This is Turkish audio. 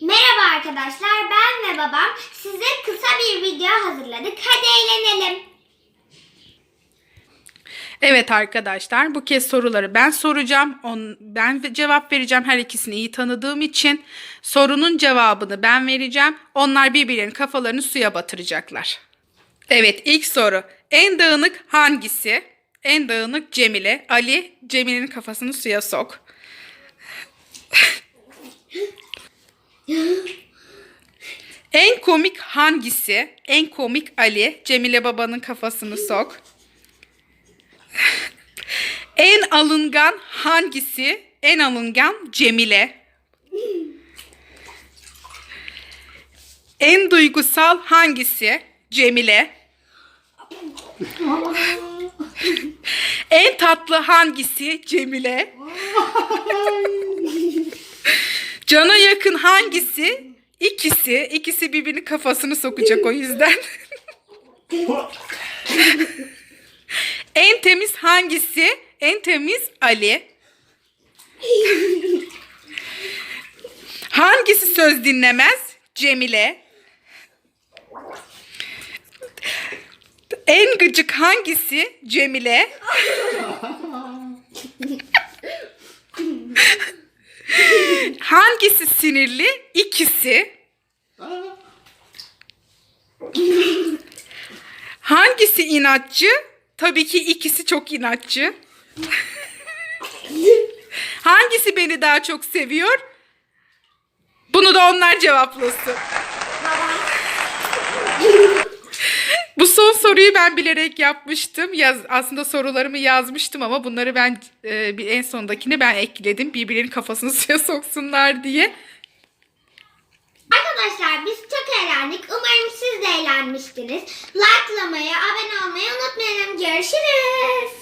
Merhaba arkadaşlar, ben ve babam size kısa bir video hazırladık. Hadi eğlenelim. Evet arkadaşlar bu kez soruları ben soracağım. Ben cevap vereceğim her ikisini iyi tanıdığım için. Sorunun cevabını ben vereceğim. Onlar birbirlerinin kafalarını suya batıracaklar. Evet ilk soru. En dağınık hangisi? En dağınık Cemile. Ali Cemile'nin kafasını suya sok. en komik hangisi? En komik Ali. Cemile babanın kafasını sok. En alıngan hangisi? En alıngan Cemile. En duygusal hangisi? Cemile. en tatlı hangisi? Cemile. Cana yakın hangisi? İkisi. İkisi birbirinin kafasını sokacak o yüzden. En temiz hangisi? En temiz Ali. Hangisi söz dinlemez? Cemile. En gıcık hangisi? Cemile. Hangisi sinirli? İkisi. Hangisi inatçı? Tabii ki ikisi çok inatçı. Hangisi beni daha çok seviyor? Bunu da onlar cevaplasın. Bu son soruyu ben bilerek yapmıştım. Yaz, aslında sorularımı yazmıştım ama bunları ben e, en sondakine ben ekledim. Birbirlerinin kafasını suya soksunlar diye. Arkadaşlar biz çok eğlendik. Umarım siz de eğlenmiştiniz. Likelamayı, abone olmayı unutmayalım. Görüşürüz.